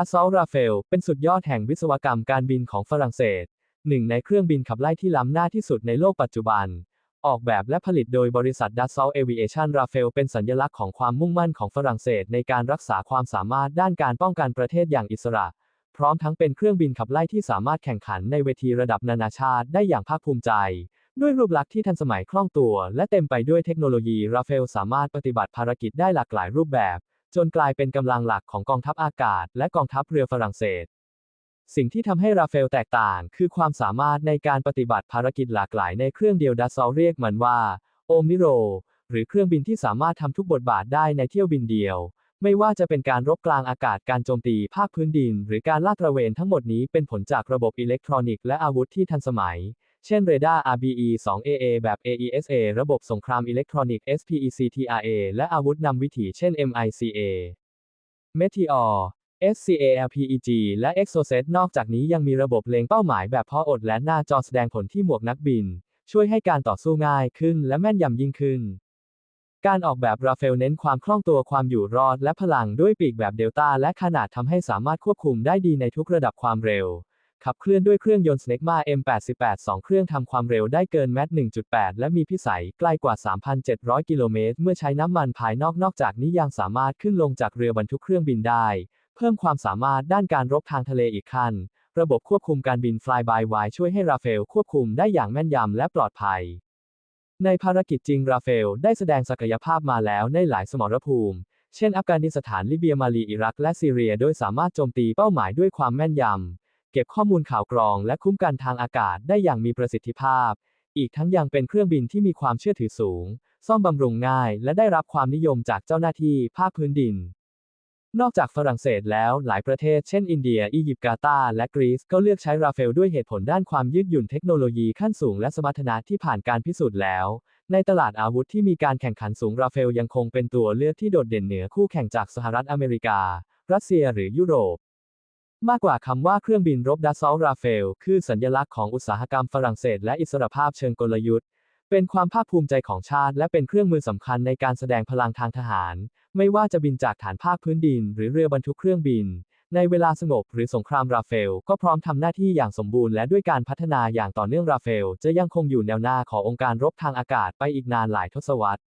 ดัสซอลราเฟล เป็นสุดยอดแห่งวิศวกรรมการบินของฝรั่งเศส หนึ่งในเครื่องบินขับไล่ที่ล้ำหน้าที่สุดในโลกปัจจุบัน ออกแบบและผลิตโดยบริษัทดัสซอลเอวิเอชันราเฟล เป็นสัญลักษณ์ของความมุ่งมั่นของฝรั่งเศส ในการรักษาความสามารถด้านการป้องกันประเทศอย่างอิสระ พร้อมทั้งเป็นเครื่องบินขับไล่ที่สามารถแข่งขันในเวทีระดับนานาชาติได้อย่างภาคภูมิใจ ด้วยรูปลักษณ์ที่ทันสมัยคล่องตัว และเต็มไปด้วยเทคโนโลยีราเฟลสามารถปฏิบัติภารกิจได้หลากหลายรูปแบบ จนกลายเป็นกำลังหลักของกองทัพอากาศ และกองทัพเรือฝรั่งเศส สิ่งที่ทำให้ราเฟลแตกต่าง คือความสามารถในการปฏิบัติภารกิจหลากหลายในเครื่องเดียวดัสซอเรียกมันว่า โอมนิโร หรือเครื่องบินที่สามารถทำทุกบทบาทได้ในเที่ยวบินเดียว ไม่ว่าจะเป็นการรบกลางอากาศการโจมตีภาคพื้นดิน หรือการลาดตระเวนทั้งหมดนี้เป็นผลจากระบบอิเล็กทรอนิกส์และอาวุธที่ทันสมัย เช่นเรดาร์ RBE 2AA แบบ AESA ระบบสงครามอิเล็กทรอนิกส์ SPECTRA และอาวุธนำวิถีเช่น MICA Meteor SCALPEG และ Exocet นอกจากนี้ยังมีระบบเล็งเป้าหมายแบบพาะอดและหน้าจอแสดงผลที่หมวกนักบิน ช่วยให้การต่อสู้ง่ายขึ้นและแม่นยำยิ่งขึ้น การออกแบบราเฟลเน้นความคล่องตัวความอยู่รอดและพลังด้วยปีกแบบเดลต้าและขนาดทำให้สามารถควบคุมได้ดีในทุกระดับความเร็ว ขับเคลื่อนด้วยเครื่องยนต์ Snecma M88 2 เครื่องทำความเร็วได้เกินแมตช์1.8 และมีพิสัยใกล้กว่า 3,700 กิโลเมตร เมื่อใช้น้ำมันภายนอกนอกจากนี้ยังสามารถขึ้นลงจากเรือบรรทุกเครื่องบินได้ เพิ่มความสามารถด้านการรบทางทะเลอีกขั้น ระบบควบคุมการบิน Fly by Wire ช่วยให้ราเฟลควบคุมได้อย่างแม่นยำและปลอดภัย ในภารกิจจริงราเฟลได้แสดงศักยภาพมาแล้วในหลายสมรภูมิ เช่น อัฟกานิสถานลิเบียมาลีอิรัก และซีเรีย โดยสามารถโจมตีเป้าหมายด้วยความแม่นยำ เก็บข้อมูลข่าวกรองและคุ้มกันทางอากาศได้อย่างมีประสิทธิภาพ อีกทั้งยังเป็นเครื่องบินที่มีความเชื่อถือสูง ซ่อมบำรุงง่าย และได้รับความนิยมจากเจ้าหน้าที่ภาคพื้นดิน นอกจากฝรั่งเศสแล้วหลายประเทศเช่นอินเดีย อียิปต์กาตาร์และกรีซก็เลือกใช้ราเฟลด้วยเหตุผลด้านความยืดหยุ่นเทคโนโลยีขั้นสูงและสมรรถนะที่ผ่านการพิสูจน์แล้ว ในตลาดอาวุธที่มีการแข่งขันสูงราเฟลยังคงเป็นตัวเลือกที่โดดเด่นเหนือคู่แข่งจากสหรัฐอเมริกา รัสเซียหรือยุโรป มากกว่าคำว่าเครื่องบินรบดัสซอลราเฟล คือสัญลักษณ์ของอุตสาหกรรมฝรั่งเศสและอิสรภาพเชิงกลยุทธ์ เป็นความภาคภูมิใจของชาติ และเป็นเครื่องมือสำคัญในการแสดงพลังทางทหาร ไม่ว่าจะบินจากฐานภาคพื้นดิน หรือเรือบรรทุกเครื่องบิน ในเวลาสงบหรือสงครามราเฟล ก็พร้อมทำหน้าที่อย่างสมบูรณ์และด้วยการพัฒนาอย่างต่อเนื่องราเฟล จะยังคงอยู่แนวหน้าขององค์การรบทางอากาศไปอีกนานหลายทศวรรษ